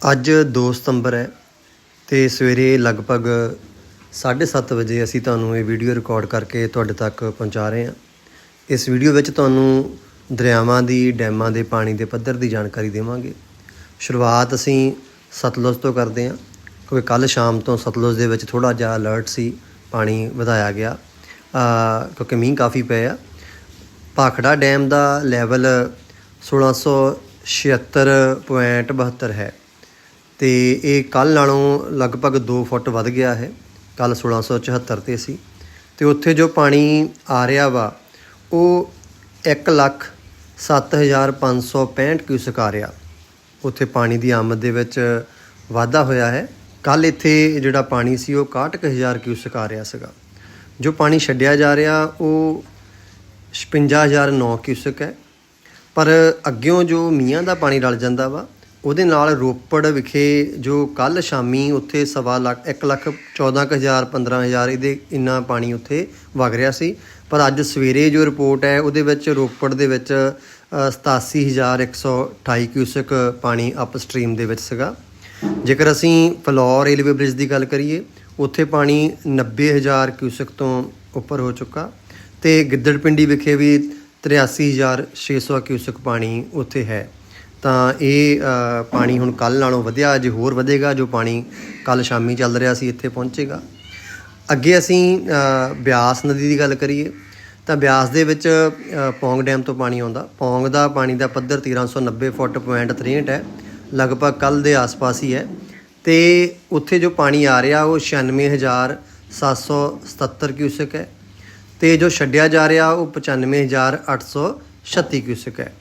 ਅੱਜ 2 ਸਤੰਬਰ ਹੈ ਤੇ ਸਵੇਰੇ ਲਗਭਗ 7:30 ਵਜੇ ਅਸੀਂ ਤੁਹਾਨੂੰ ਇਹ ਵੀਡੀਓ ਰਿਕਾਰਡ ਕਰਕੇ ਤੁਹਾਡੇ ਤੱਕ ਪਹੁੰਚਾ ਰਹੇ ਹਾਂ। ਇਸ ਵੀਡੀਓ ਵਿੱਚ ਤੁਹਾਨੂੰ ਦਰਿਆਵਾਂ ਦੀ, ਡੈਮਾਂ ਦੇ, ਪਾਣੀ ਦੇ, ਪੱਧਰ ਦੀ ਜਾਣਕਾਰੀ ਦੇਵਾਂਗੇ। ਸ਼ੁਰੂਆਤ ਅਸੀਂ ਸਤਲੁਜ ਤੋਂ ਕਰਦੇ ਹਾਂ, ਕਿਉਂਕਿ ਕੱਲ ਸ਼ਾਮ ਤੋਂ ਸਤਲੁਜ ਦੇ ਵਿੱਚ ਥੋੜਾ ਜਿਹਾ ਅਲਰਟ ਸੀ, ਪਾਣੀ ਵਧਾਇਆ ਗਿਆ। ਕਿਉਂਕਿ ਮੀਂਹ ਕਾਫੀ ਪਏ ਆ। ਭਾਖੜਾ ਡੈਮ ਦਾ ਲੈਵਲ 1676.72 ਹੈ। ਤੇ ਇਹ ਕੱਲ ਨਾਲੋਂ ਲਗਭਗ 2 ਫੁੱਟ ਵੱਧ ਗਿਆ ਹੈ। ਕੱਲ 1674 ਤੇ ਸੀ। ਤੇ ਉੱਥੇ ਜੋ ਪਾਣੀ ਆ ਰਿਹਾ ਵਾ, ਉਹ 1 ਲੱਖ 7565 ਕਿਊਸਕ ਆ ਰਿਹਾ। ਉੱਥੇ ਪਾਣੀ ਦੀ ਆਮਦ ਦੇ ਵਿੱਚ ਵਾਧਾ ਹੋਇਆ ਹੈ। ਕੱਲ ਇੱਥੇ ਜਿਹੜਾ ਪਾਣੀ ਸੀ, ਉਹ 61000 ਕਿਊਸਕ ਆ ਰਿਹਾ ਸੀਗਾ। ਜੋ ਪਾਣੀ ਛੱਡਿਆ ਜਾ ਰਿਹਾ, ਉਹ 56009 ਕਿਊਸਕ ਹੈ। ਪਰ ਅੱਗਿਓਂ ਜੋ ਮੀਆਂ ਦਾ ਪਾਣੀ ਰਲ ਜਾਂਦਾ ਵਾ ਉਹਦੇ ਨਾਲ ਰੋਪੜ ਵਿਖੇ ਜੋ ਕੱਲ ਸ਼ਾਮੀ ਉੱਥੇ ਸਵਾ ਲੱਖ 1 ਲੱਖ 14000 15000 ਇਹਦੇ ਇੰਨਾ ਪਾਣੀ ਉੱਥੇ ਵਗ ਰਿਹਾ ਸੀ। ਪਰ ਅੱਜ ਸਵੇਰੇ ਜੋ ਰਿਪੋਰਟ ਹੈ ਉਹਦੇ ਵਿੱਚ ਰੋਪੜ ਦੇ ਵਿੱਚ ਅ, 87128 ਕਿਊਸਕ ਪਾਣੀ ਅਪਸਟ੍ਰੀਮ ਦੇ ਵਿੱਚ ਸੀਗਾ। ਜੇਕਰ ਅਸੀਂ ਫਲੋਰ ਰੇਲਵੇ ਬ੍ਰਿਜ ਦੀ ਗੱਲ ਕਰੀਏ ਉੱਥੇ ਪਾਣੀ 90000 ਕਿਊਸਕ ਤੋਂ ਉੱਪਰ ਹੋ ਚੁੱਕਾ ਤੇ ਗਿੱਦੜਪਿੰਡੀ ਵਿਖੇ ਵੀ 83600 ਕਿਊਸਕ ਪਾਣੀ ਉੱਥੇ ਹੈ। ਤਾਂ ਇਹ ਪਾਣੀ ਹੁਣ ਕੱਲ ਨਾਲੋਂ ਵਧਿਆ, ਅਜੇ ਹੋਰ ਵਧੇਗਾ, ਜੋ ਪਾਣੀ ਕੱਲ ਸ਼ਾਮੀ ਚੱਲ ਰਿਹਾ ਸੀ, ਇੱਥੇ ਪਹੁੰਚੇਗਾ। ਅੱਗੇ ਅਸੀਂ ਬਿਆਸ ਨਦੀ ਦੀ ਗੱਲ ਕਰੀਏ, ਤਾਂ ਬਿਆਸ ਦੇ ਵਿੱਚ ਪੌਂਗ ਡੈਮ ਤੋਂ ਪਾਣੀ ਆਉਂਦਾ। ਪੌਂਗ ਦਾ ਪਾਣੀ ਦਾ ਪੱਧਰ 1390 ਫੁੱਟ ਪੁਆਇੰਟ 63 ਹੈ, ਲਗਭਗ ਕੱਲ ਦੇ ਆਸ-ਪਾਸ ਹੀ ਹੈ। ਤੇ ਉੱਥੇ ਜੋ ਪਾਣੀ ਆ ਰਿਹਾ, ਉਹ 96777 ਕਿਊਸਕ ਹੈ। ਤੇ ਜੋ ਛੱਡਿਆ ਜਾ ਰਿਹਾ, ਉਹ 95836 ਕਿਊਸਕ ਹੈ।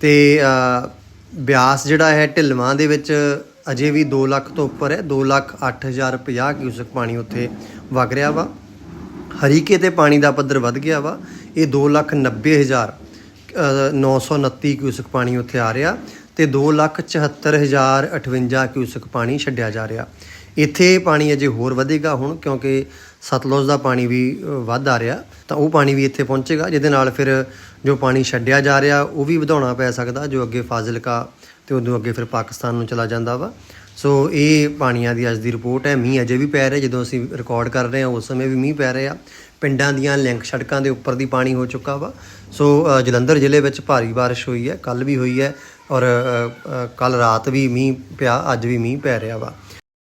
ਤੇ ਬਿਆਸ ਜਿਹੜਾ ਹੈ ਢਿਲਵਾਂ ਦੇ ਵਿੱਚ ਅਜੇ ਵੀ 2 ਲੱਖ ਤੋਂ ਉੱਪਰ ਹੈ 2 ਲੱਖ 8050 ਕਿਊਸਕ ਪਾਣੀ ਉੱਥੇ ਵਗ ਰਿਹਾ ਵਾ। ਹਰੀਕੇ ਤੇ ਪਾਣੀ ਦਾ ਪੱਧਰ ਵੱਧ ਗਿਆ ਵਾ। ਇਹ 2 ਲੱਖ 90000 929 ਕਿਊਸਕ ਪਾਣੀ ਉੱਥੇ ਆ ਰਿਹਾ ਤੇ 2 ਲੱਖ 74058 ਕਿਊਸਕ ਪਾਣੀ ਛੱਡਿਆ ਜਾ ਰਿਹਾ। ਇੱਥੇ ਪਾਣੀ ਅਜੇ ਹੋਰ ਵਧੇਗਾ ਹੁਣ, ਕਿਉਂਕਿ ਸਤਲੁਜ ਦਾ ਪਾਣੀ ਵੀ ਵੱਧ ਆ ਰਿਹਾ, ਤਾਂ ਉਹ ਪਾਣੀ ਵੀ ਇੱਥੇ ਪਹੁੰਚੇਗਾ, ਜਿਹਦੇ ਨਾਲ ਫਿਰ ਜੋ ਪਾਣੀ ਛੱਡਿਆ ਜਾ ਰਿਹਾ, ਉਹ ਵੀ ਵਧਾਉਣਾ ਪੈ ਸਕਦਾ, ਜੋ ਅੱਗੇ ਫਾਜ਼ਿਲਕਾ ਤੇ ਉਦੋਂ ਅੱਗੇ ਫਿਰ ਪਾਕਿਸਤਾਨ ਨੂੰ ਚਲਾ ਜਾਂਦਾ ਵਾ। ਸੋ ਇਹ ਪਾਣੀਆਂ ਦੀ ਅੱਜ ਦੀ ਰਿਪੋਰਟ ਹੈ, ਮੀਂਹ ਅਜੇ ਵੀ ਪੈ ਰਿਹਾ, ਜਦੋਂ ਅਸੀਂ ਰਿਕਾਰਡ ਕਰ ਰਹੇ ਹਾਂ, ਉਸ ਸਮੇਂ ਵੀ ਮੀਂਹ ਪੈ ਰਿਹਾ। ਪਿੰਡਾਂ ਦੀਆਂ ਲਿੰਕ ਸੜਕਾਂ ਦੇ ਉੱਪਰ ਦੀ ਪਾਣੀ ਹੋ ਚੁੱਕਾ ਵਾ। ਸੋ ਜਲੰਧਰ ਜ਼ਿਲ੍ਹੇ ਵਿੱਚ ਭਾਰੀ ਬਾਰਿਸ਼ ਹੋਈ ਹੈ ਕੱਲ ਵੀ ਹੋਈ ਹੈ, ਔਰ ਕੱਲ ਰਾਤ ਵੀ ਮੀਂਹ ਪਿਆ, ਅੱਜ ਵੀ ਮੀਂਹ ਪੈ ਰਿਹਾ ਵਾ।